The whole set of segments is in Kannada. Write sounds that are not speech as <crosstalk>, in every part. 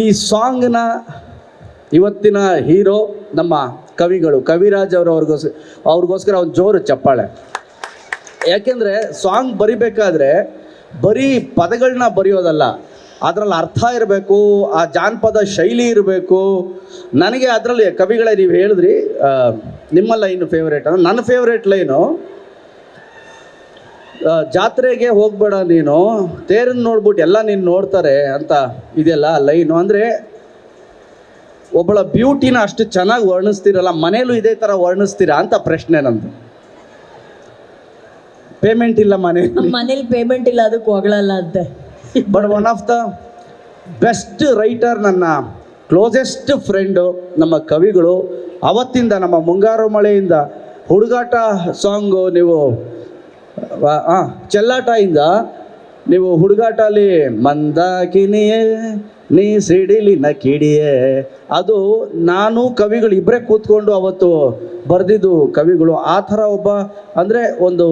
ಈ ಸಾಂಗ್ನ ಇವತ್ತಿನ ಹೀರೋ ನಮ್ಮ ಕವಿಗಳು ಕವಿರಾಜ್ ಅವರು ಅವ್ರಿಗೋಸ್ ಅವ್ರಿಗೋಸ್ಕರ ಅವ್ನು ಜೋರು ಚಪ್ಪಾಳೆ. ಯಾಕೆಂದರೆ ಸಾಂಗ್ ಬರಿಬೇಕಾದ್ರೆ ಬರೀ ಪದಗಳನ್ನ ಬರೆಯೋದಲ್ಲ, ಅದರಲ್ಲಿ ಅರ್ಥ ಇರಬೇಕು, ಆ ಜಾನಪದ ಶೈಲಿ ಇರಬೇಕು. ನನಗೆ ಅದರಲ್ಲಿ ಕವಿಗಳೇ ನೀವು ಹೇಳಿದ್ರಿ ನಿಮ್ಮ ಲೈನು ಫೇವ್ರೇಟ್ ಅಂದ್ರೆ ನನ್ನ ಫೇವ್ರೇಟ್ ಲೈನು ಜಾತ್ರೆಗೆ ಹೋಗ್ಬೇಡ ನೀನು. ತೇರನ್ನ ನೋಡ್ಬಿಟ್ಟು ಎಲ್ಲ ನೀನು ನೋಡ್ತಾರೆ ಅಂತ ಇದೆಲ್ಲ ಲೈನು. ಅಂದರೆ ಒಬ್ಬಳ ಬ್ಯೂಟಿನ ಅಷ್ಟು ಚೆನ್ನಾಗಿ ವರ್ಣಿಸ್ತೀರಲ್ಲ ಮನೇಲೂ ಇದೇ ಥರ ವರ್ಣಿಸ್ತೀರಾ ಅಂತ ಪ್ರಶ್ನೆ ನಂದು. ಪೇಮೆಂಟ್ ಇಲ್ಲ ಮನೆ. ಮನೇಲಿ ಪೇಮೆಂಟ್ ಇಲ್ಲ ಅದಕ್ಕೆ ಹೊಗಳಲ್ಲ ಅಂತೆ. But one of the best writer ನನ್ನ ಕ್ಲೋಸೆಸ್ಟ್ ಫ್ರೆಂಡು ನಮ್ಮ ಕವಿಗಳು ಅವತ್ತಿಂದ ನಮ್ಮ ಮುಂಗಾರು ಮಳೆಯಿಂದ ಹುಡುಗಾಟ ಸಾಂಗು ನೀವು ಹಾಂ ಚೆಲ್ಲಾಟದಿಂದ ನೀವು ಹುಡುಗಾಟಲ್ಲಿ ಮಂದಾಕಿನಿಯೇ ನೀ ಸಿಡಿಲಿನ ಕಿಡಿಯೇ. ಅದು ನಾನು ಕವಿಗಳು ಇಬ್ಬರೇ ಕೂತ್ಕೊಂಡು ಅವತ್ತು ಬರೆದಿದ್ದು ಕವಿಗಳು. ಆ ಥರ ಒಬ್ಬ, ಅಂದರೆ ಒಂದು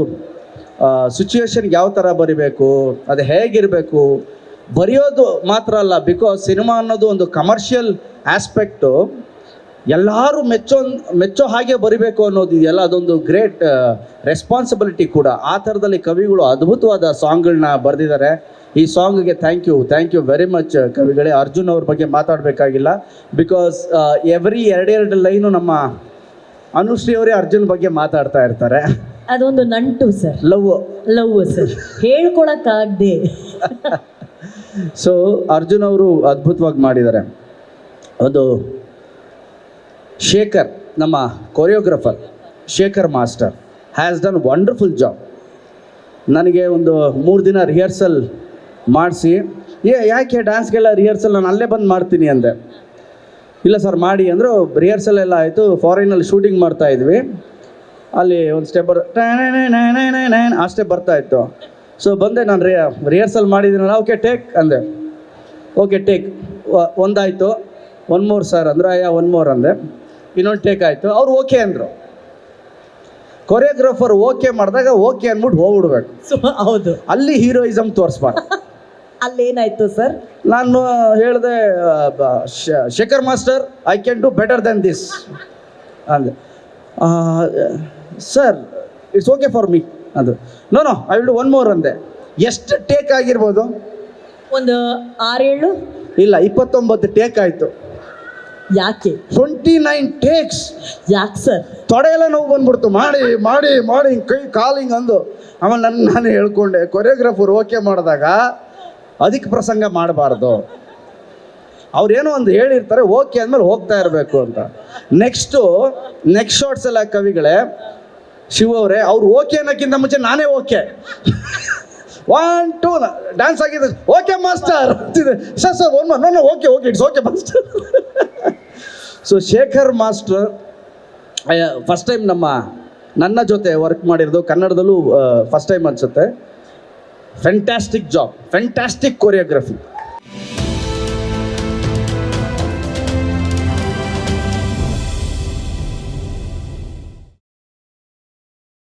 ಸಿಚುವೇಶನ್ಗೆ ಯಾವ ಥರ ಬರಿಬೇಕು, ಅದು ಹೇಗಿರಬೇಕು? ಬರೆಯೋದು ಮಾತ್ರ ಅಲ್ಲ ಬಿಕಾಸ್ ಸಿನಿಮಾ ಅನ್ನೋದು ಒಂದು ಕಮರ್ಷಿಯಲ್ ಆಸ್ಪೆಕ್ಟು ಎಲ್ಲರೂ ಮೆಚ್ಚೋ ಮೆಚ್ಚೋ ಹಾಗೆ ಬರಿಬೇಕು ಅನ್ನೋದಿದೆಯಲ್ಲ ಅದೊಂದು ಗ್ರೇಟ್ ರೆಸ್ಪಾನ್ಸಿಬಿಲಿಟಿ ಕೂಡ. ಆ ಥರದಲ್ಲಿ ಕವಿಗಳು ಅದ್ಭುತವಾದ ಸಾಂಗ್ಗಳನ್ನ ಬರೆದಿದ್ದಾರೆ. ಈ ಸಾಂಗ್ಗೆ thank you thank you very much ಕವಿಗಳೇ. Arjun ಅವ್ರ ಬಗ್ಗೆ ಮಾತಾಡಬೇಕಾಗಿಲ್ಲ. ಬಿಕಾಸ್ ಎವ್ರಿ ಎರಡೆರಡು ಲೈನು ನಮ್ಮ ಅನುಶ್ರೀ ಅವರೇ ಅರ್ಜುನ್ ಬಗ್ಗೆ ಮಾತಾಡ್ತಾ ಇರ್ತಾರೆ. ಅದೊಂದು ನಂಟು sir. Love. Love sir. ಹೇಳ್ಕೊಳಕ್ಕಾಗದೆ. So <laughs> Arjun ಅವರು ಅದ್ಭುತವಾಗಿ ಮಾಡಿದ್ದಾರೆ. ಒಂದು ಶೇಖರ್, ನಮ್ಮ choreographer Shekhar master has done wonderful job ನನಗೆ ಒಂದು ಮೂರು ದಿನ ರಿಹರ್ಸಲ್ ಮಾಡಿಸಿ. ಏ, ಯಾಕೆ ಡ್ಯಾನ್ಸ್ಗೆಲ್ಲ ರಿಹರ್ಸಲ್ ನಾನು ಅಲ್ಲೇ ಬಂದು ಮಾಡ್ತೀನಿ ಅಂದೆ. ಇಲ್ಲ ಸರ್ ಮಾಡಿ ಅಂದರು ರಿಹರ್ಸಲ್ ಎಲ್ಲ ಆಯಿತು ಫಾರಿನಲ್ಲಿ ಶೂಟಿಂಗ್ ಮಾಡ್ತಾ ಇದ್ವಿ. ಅಲ್ಲಿ ಒಂದು ಸ್ಟೆಪ್ ಬರ್ ಆ ಸ್ಟೆಪ್ ಬರ್ತಾ ಇತ್ತು ಸೊ ಬಂದೆ ನಾನು ರಿಯ ರಿಹರ್ಸಲ್ ಮಾಡಿದ್ದೀನಲ್ಲ ಓಕೆ ಟೇಕ್ ಅಂದೆ ಓಕೆ ಟೇಕ್ ಒಂದಾಯಿತು ಒನ್ ಮೋರ್ ಸರ್ ಅಂದ್ರೆ ಅಯ್ಯ ಒನ್ ಮೋರ್ ಅಂದೆ ಇನ್ನೊಂದು ಟೇಕ್ ಆಯಿತು. ಅವ್ರು ಓಕೆ ಅಂದರು. ಕೊರಿಯೋಗ್ರಾಫರ್ ಓಕೆ ಮಾಡಿದಾಗ ಓಕೆ ಅಂದ್ಬಿಟ್ಟು ಹೋಗ್ಬಿಡ್ಬೇಕು. <laughs> ಸೊ ಹೌದು. ಅಲ್ಲಿ ಹೀರೋಯಿಸಮ್ ತೋರಿಸ್ಬಾರ್ದು. <laughs> ಅಲ್ಲೇನಾಯ್ತು ಸರ್? ನಾನು ಹೇಳಿದೆ Shekhar master I can do better then this ಅಂದೆ. Sir it's okay for me ಅದು. No no I will do one more ಅಂದೆ. ಎಷ್ಟು ಟೇಕ್ ಆಗಿರ್ಬೋದು? ಒಂದು ಆರೇಳು ಇಲ್ಲ ಇಪ್ಪತ್ತೊಂಬತ್ತು ಟೇಕ್ ಆಯಿತು. ಯಾಕೆ? ಟ್ವೆಂಟಿ ನೈನ್ ಟೇಕ್ಸ್ ಯಾಕೆ ಸರ್? ತೊಡೆ ಎಲ್ಲ ನೋವು ಬಂದ್ಬಿಡ್ತು. ಮಾಡಿ ಮಾಡಿ ಮಾಡಿ ಹಿಂಗೆ ಕೈ ಕಾಲಿಂಗ್ ಅಂದು. ಆಮೇಲೆ ನನ್ನ ನಾನು ಹೇಳ್ಕೊಂಡೆ ಕೊರಿಯೋಗ್ರಾಫರ್ ಓಕೆ ಮಾಡಿದಾಗ ಅದಕ್ಕೆ ಪ್ರಸಂಗ ಮಾಡಬಾರ್ದು. ಅವ್ರೇನೋ ಒಂದು ಹೇಳಿರ್ತಾರೆ ಓಕೆ ಅಂದಮೇಲೆ ಹೋಗ್ತಾ ಇರಬೇಕು ಅಂತ. ನೆಕ್ಸ್ಟು ನೆಕ್ಸ್ಟ್ ಶಾರ್ಟ್ಸ್ ಎಲ್ಲ ಕವಿಗಳೇ ಶಿವ ಅವರೇ ಅವ್ರು ಓಕೆ ಅನ್ನೋಕ್ಕಿಂತ ಮುಂಚೆ ನಾನೇ ಓಕೆ ಒನ್ ಟೂ ಡ್ಯಾನ್ಸ್ ಆಗಿದೆ okay master sir sir one no no okay okay it's okay master so Shekhar master first time ನಮ್ಮ ನನ್ನ ಜೊತೆ ವರ್ಕ್ ಮಾಡಿರೋದು ಕನ್ನಡದಲ್ಲೂ ಫಸ್ಟ್ ಟೈಮ್ ಅನಿಸುತ್ತೆ. Fantastic job fantastic choreography